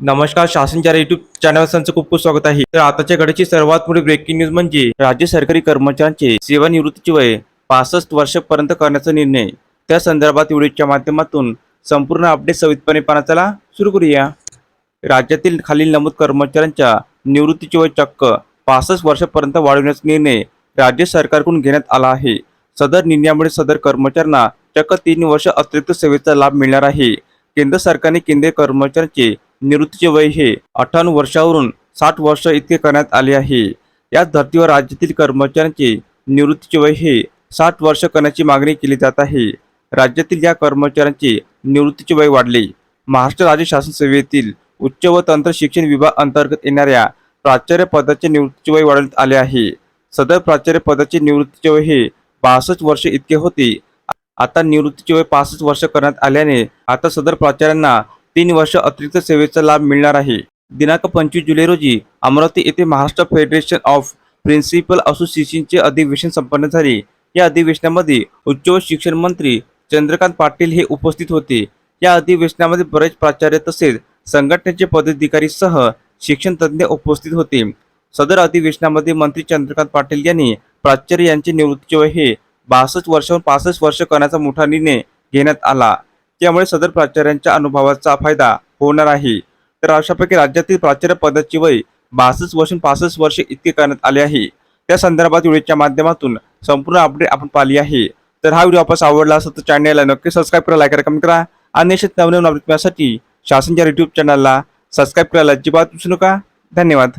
नमस्कार शासनच्या YouTube channel खूप खूप स्वागत आहे. तर आताच्या घडीची सर्वात मोठी ब्रेकिंग न्यूज म्हणजे राज्य सरकारी कर्मचाऱ्यांचे सेवानिवृत्तीची वय पासष्ट वर्षापर्यंत करण्याचा निर्णय. त्या संदर्भात व्हिडिओच्या माध्यमातून संपूर्ण अपडेट सविस्तरपणे पाहण्यात सुरू करूया. राज्यातील खालील नमूद कर्मचाऱ्यांच्या निवृत्तीची वय चक्क पासष्ट वर्षापर्यंत वाढवण्याचा निर्णय राज्य सरकारकडून घेण्यात आला आहे. सदर निर्णयामुळे सदर कर्मचाऱ्यांना चक्क तीन वर्ष अतिरिक्त सेवेचा लाभ मिळणार आहे. केंद्र सरकारने केंद्रीय कर्मचाऱ्यांचे निवृत्तीचे वय हे अठ्ठावन्न वर्षावरून साठ वर्ष इतके करण्यात आले आहे. याच धर्तीवर राज्यातील कर्मचाऱ्यांचे निवृत्तीचे वय हे साठ वर्ष करण्याची मागणी केली जात आहे. राज्यातील या कर्मचाऱ्यांचे निवृत्तीचे वय वाढले. महाराष्ट्र राज्य शासन सेवेतील उच्च व तंत्र शिक्षण विभाग अंतर्गत येणाऱ्या प्राचार्य पदाचे निवृत्तीचे वय वाढवण्यात आले आहे. सदर प्राचार्य पदाचे निवृत्तीचे वय हे बासष्ट वर्ष इतके होते. आता निवृत्तीचे वय पासष्ट वर्ष करण्यात आल्याने आता सदर प्राचार्यांना तीन वर्ष अतिरिक्त सेवेचा लाभ मिळणार आहे. दिनांक पंचवीस जुलै रोजी अमरावती येथे महाराष्ट्र फेडरेशन ऑफ प्रिन्सिपल असोसिएशनचे अधिवेशन संपन्न झाले. या अधिवेशनामध्ये उच्च व शिक्षण मंत्री चंद्रकांत पाटील हे उपस्थित होते. या अधिवेशनामध्ये बरेच प्राचार्य तसेच संघटनेचे पदाधिकारी सह शिक्षण तज्ज्ञ उपस्थित होते. सदर अधिवेशनामध्ये मंत्री चंद्रकांत पाटील यांनी प्राचार्य यांचे निवृत्तीचे वय हे बासष्ट वर्षाहून पासष्ट वर्ष करण्याचा मोठा निर्णय घेण्यात आला. त्यामुळे सदर प्राचार्यांच्या अनुभवाचा फायदा होणार आहे. तर अशापैकी राज्यातील प्राचार्य पदाची वय बासष्ट वर्षून पासष्ट वर्ष इतके करण्यात आले आहे. त्या संदर्भात व्हिडिओच्या माध्यमातून संपूर्ण अपडेट आपण पाहिली आहे. तर हा व्हिडिओ आपल्यास आवडला असेल तर चॅनलला नक्की सबस्क्राईब करा लाईक करा कमेंट करा आणि असेच नवनवीन अपडेट मिळण्यासाठी शासनच्या युट्यूब चॅनलला सबस्क्राईब करायला अजिबात विसरू नका. धन्यवाद.